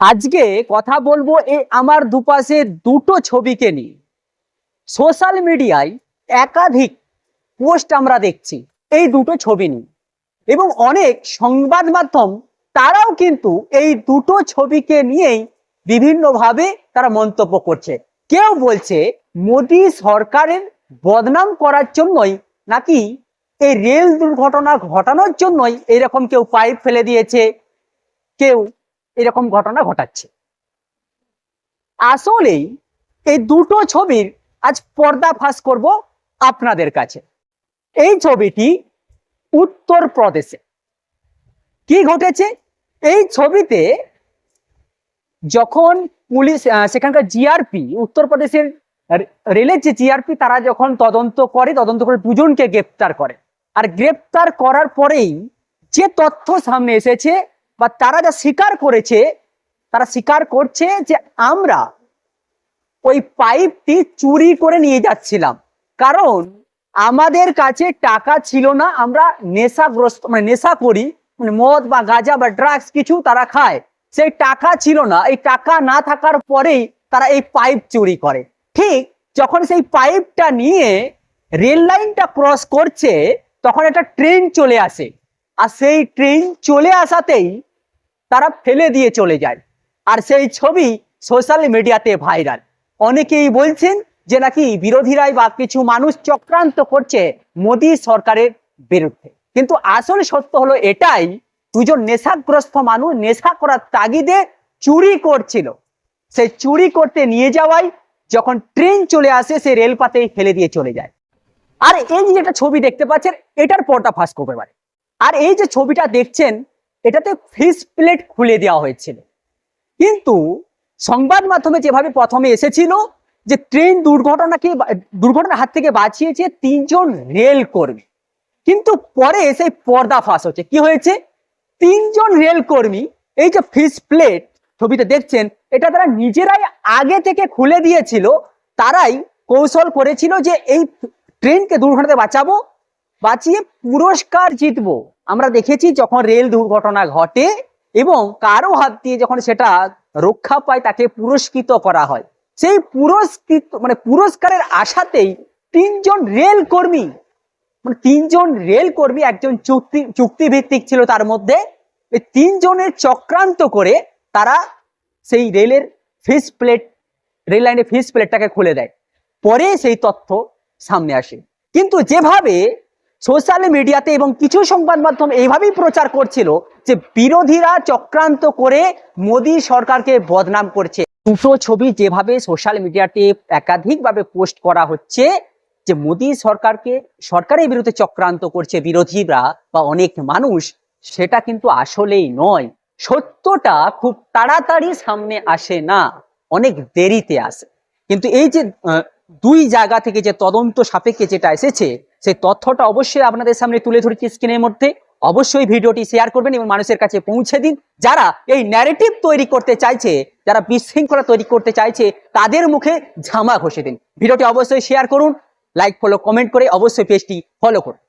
আজকে কথা বলব এই আমার দুপাশে দুটো ছবিকে নিয়ে। সোশ্যাল মিডিয়ায় একাধিক পোস্ট আমরা দেখছি, এই দুটো ছবি নিয়ে। এবং অনেক সংবাদ মাধ্যম, তারাও কিন্তু এই দুটো ছবিকে নিয়েই বিভিন্নভাবে তারা মন্তব্য করছে। কেউ বলছে, মোদী সরকারের বদনাম করার জন্যই নাকি এই রেল দুর্ঘটনা ঘটানোর জন্যই এরকম কেউ পাইপ ফেলে দিয়েছে? কেউ এরকম ঘটনা ঘটাচ্ছে। আসলেই এই দুটো ছবির আজ পর্দা ফাঁস করব আপনাদের কাছে। এই ছবিটি উত্তর প্রদেশে কি ঘটেছে? এই ছবিতে যখন পুলিশ সেখানকার জিআরপি উত্তরপ্রদেশের রেলের যে জিআরপি তারা যখন তদন্ত করে তদন্ত করে দুজনকে গ্রেপ্তার করে। আর গ্রেপ্তার করার পরেই যে তথ্য সামনে এসেছে বা তারা যা স্বীকার করেছে, তারা স্বীকার করছে যে আমরা ওই পাইপটি চুরি করে নিয়ে যাচ্ছিলাম। কারণ আমাদের কাছে টাকা ছিল না, আমরা নেশাগ্রস্ত মানে নেশা করি মানে মদ বা গাঁজা বা ড্রাগস কিছু তারা খায়। সেই টাকা ছিল না, এই টাকা না থাকার পরেই তারা এই পাইপ চুরি করে। ঠিক যখন সেই পাইপটা নিয়ে রেল লাইনটা ক্রস করছে, তখন একটা ট্রেন চলে আসে। আর সেই ট্রেন চলে আসাতেই তারা ফেলে দিয়ে চলে যায়। আর সেই ছবি সোশ্যাল মিডিয়াতে ভাইরাল অনেকেই বলছেন যে নাকি বিরোধীরাই বা কিছু মানুষ চক্রান্ত করছে মোদী সরকারের বিরুদ্ধে। কিন্তু আসল সত্য হলো এটাই, দুজন নেশাগ্রস্ত মানুষ নেশা করার তাগিদে চুরি করছিল। সেই চুরি করতে নিয়ে যাওয়াই যখন ট্রেন চলে আসে, সে রেলপাতেই ফেলে দিয়ে চলে যায়। আর এই যে একটা ছবি দেখতে পাচ্ছেন, এটার পর্দা ফাঁস করবে পারে আর এই যে ছবিটা দেখছেন এটাতে ফিস প্লেট খুলে দেওয়া হয়েছিল। কিন্তু সংবাদ মাধ্যমে যেভাবে প্রথমে এসেছিল যে ট্রেন দুর্ঘটনাকে দুর্ঘটনার হাত থেকে বাঁচিয়েছে তিনজন রেল কর্মী। কিন্তু পরে সেই পর্দা ফাঁস হচ্ছে। কি হয়েছে? তিনজন রেল কর্মী, এই যে ফিস প্লেট ছবিতে দেখছেন, এটা তারা নিজেরাই আগে থেকে খুলে দিয়েছিল। তারাই কৌশল করেছিল যে এই ট্রেনকে দুর্ঘটনাতে বাঁচাবো, বাঁচিয়ে পুরস্কার জিতবো। আমরা দেখেছি যখন রেল দুর্ঘটনা ঘটে এবং কারও হাত দিয়ে যখন সেটা রক্ষা পায়, তাকে পুরস্কৃত করা হয়। সেই পুরস্কৃত মানে পুরস্কারের আশাতেই তিনজন রেল কর্মী মানে তিনজন রেল কর্মী একজন চুক্তি চুক্তিভিত্তিক ছিল তার মধ্যে, এই তিনজনের চক্রান্ত করে তারা সেই রেলের ফিস প্লেট রেল লাইনের ফিস প্লেটটাকে খুলে দেয়। পরে সেই তথ্য সামনে আসে। কিন্তু যেভাবে সোশ্যাল মিডিয়াতে এবং কিছু সংবাদ মাধ্যম এইভাবেই প্রচার করছিল যে বিরোধীরা চক্রান্ত করে মোদী সরকারকে বদনাম করছে। দুটো ছবি যেভাবে সোশ্যাল মিডিয়াতে একাধিকভাবে পোস্ট করা হচ্ছে যে মোদী সরকারকে, সরকারের বিরুদ্ধে চক্রান্ত করছে বিরোধীরা বা অনেক মানুষ, সেটা কিন্তু আসলেই নয়। সত্যটা খুব তাড়াতাড়ি সামনে আসে না, অনেক দেরিতে আসে। কিন্তু এই যে দুই জায়গা থেকে যে তদন্ত সাপেক্ষে যেটা এসেছে সেই তথ্যটা অবশ্যই আপনাদের সামনে তুলে ধরেছি স্ক্রিনের মধ্যে। অবশ্যই ভিডিওটি শেয়ার করবেন এবং মানুষের কাছে পৌঁছে দিন। যারা এই ন্যারেটিভ তৈরি করতে চাইছে, যারা বিশৃঙ্খলা তৈরি করতে চাইছে, তাদের মুখে ঝামা ঘষে দিন। ভিডিওটি অবশ্যই শেয়ার করুন লাইক ফলো কমেন্ট করে অবশ্যই পেজটি ফলো করুন।